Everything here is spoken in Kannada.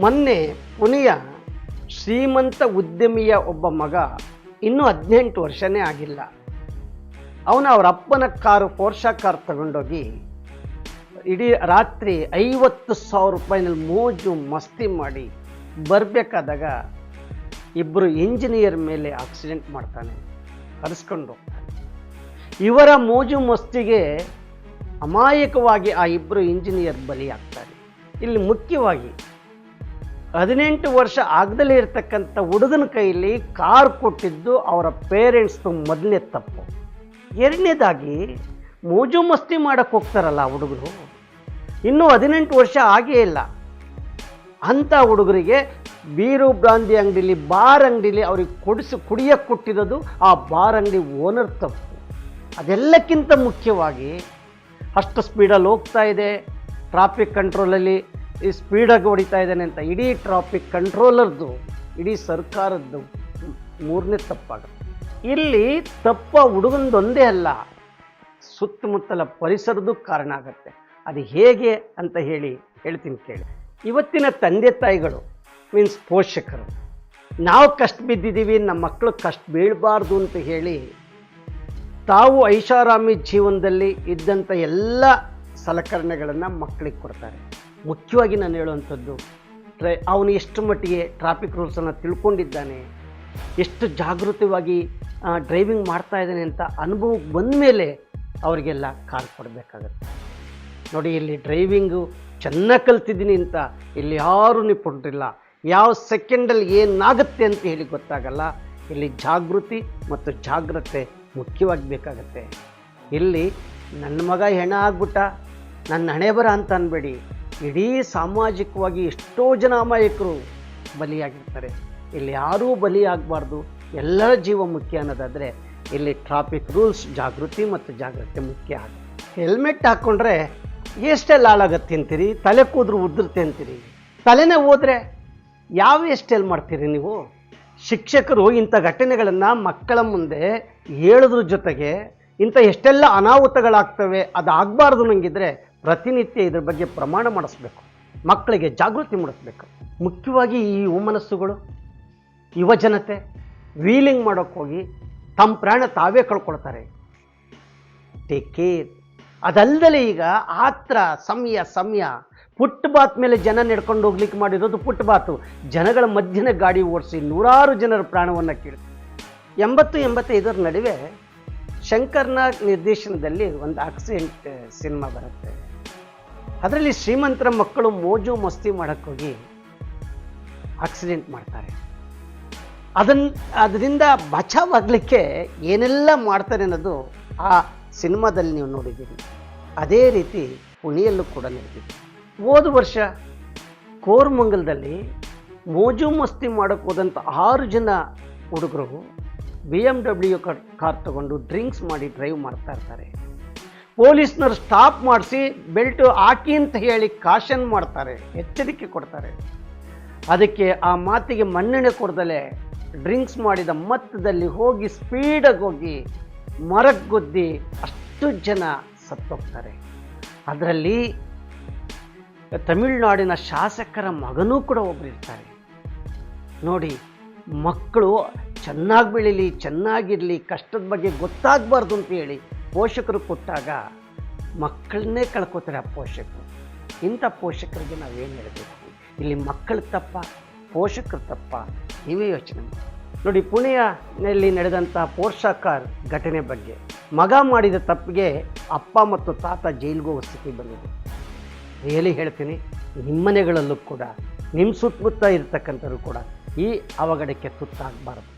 ಮೊನ್ನೆ ಪುಣೆಯ ಶ್ರೀಮಂತ ಉದ್ಯಮಿಯ ಒಬ್ಬ ಮಗ ಇನ್ನೂ ಹದಿನೆಂಟು ವರ್ಷನೇ ಆಗಿಲ್ಲ. ಅವನ ಅವರ ಅಪ್ಪನ ಕಾರು ಪೋರ್ಷಾ ಕಾರ್ ತಗೊಂಡೋಗಿ ಇಡೀ ರಾತ್ರಿ ಐವತ್ತು ಸಾವಿರ ರೂಪಾಯಿನಲ್ಲಿ ಮೋಜು ಮಸ್ತಿ ಮಾಡಿ ಬರಬೇಕಾದಾಗ ಇಬ್ಬರು ಇಂಜಿನಿಯರ್ ಮೇಲೆ ಆಕ್ಸಿಡೆಂಟ್ ಮಾಡ್ತಾನೆ ಕರೆಸ್ಕೊಂಡು ಇವರ ಮೋಜು ಮಸ್ತಿಗೆ ಅಮಾಯಕವಾಗಿ ಆ ಇಬ್ಬರು ಇಂಜಿನಿಯರ್ ಬಲಿಯಾಗ್ತಾರೆ. ಇಲ್ಲಿ ಮುಖ್ಯವಾಗಿ ಹದಿನೆಂಟು ವರ್ಷ ಆಗದಲ್ಲೇ ಇರತಕ್ಕಂಥ ಹುಡುಗನ ಕೈಯಲ್ಲಿ ಕಾರ್ ಕೊಟ್ಟಿದ್ದು ಅವರ ಪೇರೆಂಟ್ಸ್ದು ಮೊದಲನೇ ತಪ್ಪು. ಎರಡನೇದಾಗಿ, ಮೋಜು ಮಸ್ತಿ ಮಾಡೋಕ್ಕೆ ಹೋಗ್ತಾರಲ್ಲ ಹುಡುಗರು. ಇನ್ನೂ ಹದಿನೆಂಟು ವರ್ಷ ಆಗೇ ಇಲ್ಲ. ಅಂಥ ಹುಡುಗರಿಗೆ ಬೀರು ಬ್ರಾಂದಿ ಅಂಗಡಿಲಿ, ಬಾರ್ ಅಂಗಡಿಲಿ ಅವ್ರಿಗೆ ಕೊಡಿಸಿ ಕುಡಿಯಕ್ಕೆ ಕೊಟ್ಟಿರೋದು ಆ ಬಾರ್ ಅಂಗಡಿ ಓನರ್ ತಪ್ಪು. ಅದೆಲ್ಲಕ್ಕಿಂತ ಮುಖ್ಯವಾಗಿ ಅಷ್ಟು ಸ್ಪೀಡಲ್ಲಿ ಹೋಗ್ತಾ ಇದೆ ಟ್ರಾಫಿಕ್ ಕಂಟ್ರೋಲಲ್ಲಿ ಈ ಸ್ಪೀಡಾಗಿ ಹೊಡಿತಾ ಇದ್ದಾನೆ ಅಂತ ಇಡೀ ಟ್ರಾಫಿಕ್ ಕಂಟ್ರೋಲರ್ದು ಇಡೀ ಸರ್ಕಾರದ್ದು ಮೂರನೇ ತಪ್ಪಾಗುತ್ತೆ. ಇಲ್ಲಿ ತಪ್ಪ ಹುಡುಗಂದೊಂದೇ ಅಲ್ಲ, ಸುತ್ತಮುತ್ತಲ ಪರಿಸರದ್ದು ಕಾರಣ ಆಗುತ್ತೆ. ಅದು ಹೇಗೆ ಅಂತ ಹೇಳಿ ಹೇಳ್ತೀನಿ ಕೇಳಿ. ಇವತ್ತಿನ ತಂದೆ ತಾಯಿಗಳು ಮೀನ್ಸ್ ಪೋಷಕರು, ನಾವು ಕಷ್ಟ ಬಿದ್ದಿದ್ದೀವಿ, ನಮ್ಮ ಮಕ್ಕಳು ಕಷ್ಟ ಬೀಳಬಾರ್ದು ಅಂತ ಹೇಳಿ, ತಾವು ಐಷಾರಾಮಿ ಜೀವನದಲ್ಲಿ ಇದ್ದಂಥ ಎಲ್ಲ ಸಲಕರಣೆಗಳನ್ನು ಮಕ್ಕಳಿಗೆ ಕೊಡ್ತಾರೆ. ಮುಖ್ಯವಾಗಿ ನಾನು ಹೇಳುವಂಥದ್ದು, ಟ್ರೈ, ಅವನು ಎಷ್ಟು ಮಟ್ಟಿಗೆ ಟ್ರಾಫಿಕ್ ರೂಲ್ಸನ್ನು ತಿಳ್ಕೊಂಡಿದ್ದಾನೆ, ಎಷ್ಟು ಜಾಗೃತವಾಗಿ ಡ್ರೈವಿಂಗ್ ಮಾಡ್ತಾ ಇದ್ದಾನೆ ಅಂತ ಅನುಭವಕ್ಕೆ ಬಂದ ಮೇಲೆ ಅವರಿಗೆಲ್ಲ ಕಾರ್ ಕೊಡಬೇಕಾಗತ್ತೆ. ನೋಡಿ, ಇಲ್ಲಿ ಡ್ರೈವಿಂಗು ಚೆನ್ನಾಗಿ ಕಲ್ತಿದ್ದೀನಿ ಅಂತ ಇಲ್ಲಿ ಯಾರೂ ನಿಪುಣರಿಲ್ಲ. ಯಾವ ಸೆಕೆಂಡಲ್ಲಿ ಏನಾಗುತ್ತೆ ಅಂತ ಹೇಳಿ ಗೊತ್ತಾಗಲ್ಲ. ಇಲ್ಲಿ ಜಾಗೃತಿ ಮತ್ತು ಜಾಗ್ರತೆ ಮುಖ್ಯವಾಗಿ ಬೇಕಾಗತ್ತೆ. ಇಲ್ಲಿ ನನ್ನ ಮಗ ಹೆಣ ಆಗ್ಬಿಟ್ಟ, ನನ್ನ ಹಣೆ ಬರ ಅಂತ ಅನ್ಬೇಡಿ. ಇಡೀ ಸಾಮಾಜಿಕವಾಗಿ ಎಷ್ಟೋ ಜನ ಅಮಾಯಕರು ಬಲಿಯಾಗಿರ್ತಾರೆ. ಇಲ್ಲಿ ಯಾರೂ ಬಲಿಯಾಗಬಾರ್ದು. ಎಲ್ಲರ ಜೀವ ಮುಖ್ಯ ಅನ್ನೋದಾದರೆ ಇಲ್ಲಿ ಟ್ರಾಫಿಕ್ ರೂಲ್ಸ್ ಜಾಗೃತಿ ಮತ್ತು ಜಾಗೃತಿ ಮುಖ್ಯ ಆಗುತ್ತೆ. ಹೆಲ್ಮೆಟ್ ಹಾಕ್ಕೊಂಡ್ರೆ ಎಷ್ಟೆಲ್ಲ ಹಾಳಾಗತ್ತೆ ಅಂತೀರಿ? ತಲೆ ಕೂದ್ರು ಉದುರುತ್ತೆ ಅಂತೀರಿ? ತಲೆನೇ ಹೋದರೆ ಯಾವ ಎಷ್ಟೆಲ್ಲ ಮಾಡ್ತೀರಿ ನೀವು? ಶಿಕ್ಷಕರು ಇಂಥ ಘಟನೆಗಳನ್ನು ಮಕ್ಕಳ ಮುಂದೆ ಹೇಳೋದ್ರ ಜೊತೆಗೆ ಇಂಥ ಎಷ್ಟೆಲ್ಲ ಅನಾಹುತಗಳಾಗ್ತವೆ ಅದು ಆಗಬಾರ್ದು ನಂಗಿದ್ರೆ ಪ್ರತಿನಿತ್ಯ ಇದ್ರ ಬಗ್ಗೆ ಪ್ರಮಾಣ ಮಾಡಿಸ್ಬೇಕು. ಮಕ್ಕಳಿಗೆ ಜಾಗೃತಿ ಮೂಡಿಸ್ಬೇಕು. ಮುಖ್ಯವಾಗಿ ಈ ಮನಸ್ಸುಗಳು ಯುವ ಜನತೆ ವೀಲಿಂಗ್ ಮಾಡೋಕ್ಕೋಗಿ ತಮ್ಮ ಪ್ರಾಣ ತಾವೇ ಕಳ್ಕೊಳ್ತಾರೆ. ಟೇಕ್ ಕೇರ್ ಅದಲ್ದಲೇ ಈಗ ಆತ್ರ ಸಮಯ ಸಮಯ. ಫುಟ್ಬಾತ್ ಮೇಲೆ ಜನ ನಡ್ಕೊಂಡು ಹೋಗ್ಲಿಕ್ಕೆ ಮಾಡಿರೋದು ಫುಟ್ಬಾತು ಜನಗಳ ಮಧ್ಯನ ಗಾಡಿ ಓಡಿಸಿ ನೂರಾರು ಜನರ ಪ್ರಾಣವನ್ನು ಕೇಳಿ ಎಂಬತ್ತು, ಎಂಬತ್ತೈದರ ನಡುವೆ ಶಂಕರ್ನ ನಿರ್ದೇಶನದಲ್ಲಿ ಒಂದು ಆಕ್ಸಿಡೆಂಟ್ ಸಿನಿಮಾ ಬರುತ್ತೆ. ಅದರಲ್ಲಿ ಶ್ರೀಮಂತರ ಮಕ್ಕಳು ಮೋಜು ಮಸ್ತಿ ಮಾಡೋಕ್ಕೋಗಿ ಆಕ್ಸಿಡೆಂಟ್ ಮಾಡ್ತಾರೆ. ಅದನ್ನ ಅದರಿಂದ ಬಚಾವಾಗಲಿಕ್ಕೆ ಏನೆಲ್ಲ ಮಾಡ್ತಾರೆ ಅನ್ನೋದು ಆ ಸಿನಿಮಾದಲ್ಲಿ ನೀವು ನೋಡಿದ್ದೀರಿ. ಅದೇ ರೀತಿ ಪುಣೆಯಲ್ಲೂ ಕೂಡ ನಡೆದಿದೆ ಹೋದ ವರ್ಷ ಕೋರ್ಮಂಗಲದಲ್ಲಿ ಮೋಜು ಮಸ್ತಿ ಮಾಡೋಕ್ಕೆ ಹೋದಂಥ ಆರು ಜನ ಹುಡುಗರು ಬಿ ಎಂ ಡಬ್ಲ್ಯೂ ಕಾರ್ ತಗೊಂಡು ಡ್ರಿಂಕ್ಸ್ ಮಾಡಿ ಡ್ರೈವ್ ಮಾಡ್ತಾ ಇರ್ತಾರೆ. ಪೊಲೀಸ್ನವ್ರು ಸ್ಟಾಪ್ ಮಾಡಿಸಿ ಬೆಲ್ಟು ಹಾಕಿ ಅಂತ ಹೇಳಿ ಕಾಶನ್ ಮಾಡ್ತಾರೆ, ಎಚ್ಚರಿಕೆ ಕೊಡ್ತಾರೆ. ಅದಕ್ಕೆ ಆ ಮಾತಿಗೆ ಮನ್ನಣೆ ಕೊಡದಲೇ ಡ್ರಿಂಕ್ಸ್ ಮಾಡಿದ ಮತ್ತದಲ್ಲಿ ಹೋಗಿ ಸ್ಪೀಡಾಗಿ ಹೋಗಿ ಮರಕ್ಕೆ ಗುದ್ದಿ ಅಷ್ಟು ಜನ ಸತ್ತೋಗ್ತಾರೆ. ಅದರಲ್ಲಿ ತಮಿಳುನಾಡಿನ ಶಾಸಕರ ಮಗನೂ ಕೂಡ ಒಬ್ಬರು ಇರ್ತಾರೆ. ನೋಡಿ, ಮಕ್ಕಳು ಚೆನ್ನಾಗಿ ಬೆಳೀಲಿ, ಚೆನ್ನಾಗಿರಲಿ, ಕಷ್ಟದ ಬಗ್ಗೆ ಗೊತ್ತಾಗಬಾರ್ದು ಅಂತ ಹೇಳಿ ಪೋಷಕರು ಕೊಟ್ಟಾಗ ಮಕ್ಕಳನ್ನೇ ಕಳ್ಕೊತಾರೆ ಆ ಪೋಷಕರು. ಇಂಥ ಪೋಷಕರಿಗೆ ನಾವೇನು ಹೇಳಬೇಕು? ಇಲ್ಲಿ ಮಕ್ಕಳು ತಪ್ಪ, ಪೋಷಕರು ತಪ್ಪ, ನೀವೇ ಯೋಚನೆ ನೋಡಿ, ಪುಣೆಯಲ್ಲಿ ನಡೆದಂಥ ಪೋರ್ಷಾಕಾರ್ ಘಟನೆ ಬಗ್ಗೆ. ಮಗ ಮಾಡಿದ ತಪ್ಪಿಗೆ ಅಪ್ಪ ಮತ್ತು ತಾತ ಜೈಲಿಗೆ ಹೋಗೋ ಬಂದಿದೆ. ರಿಯಲಿ ಹೇಳ್ತೀನಿ ನಿಮ್ಮನೆಗಳಲ್ಲೂ ಕೂಡ, ನಿಮ್ಮ ಸುತ್ತಮುತ್ತ ಇರ್ತಕ್ಕಂಥವ್ರು ಕೂಡ ಈ ಅವಘಡಕ್ಕೆ ತುತ್ತಾಗಬಾರದು.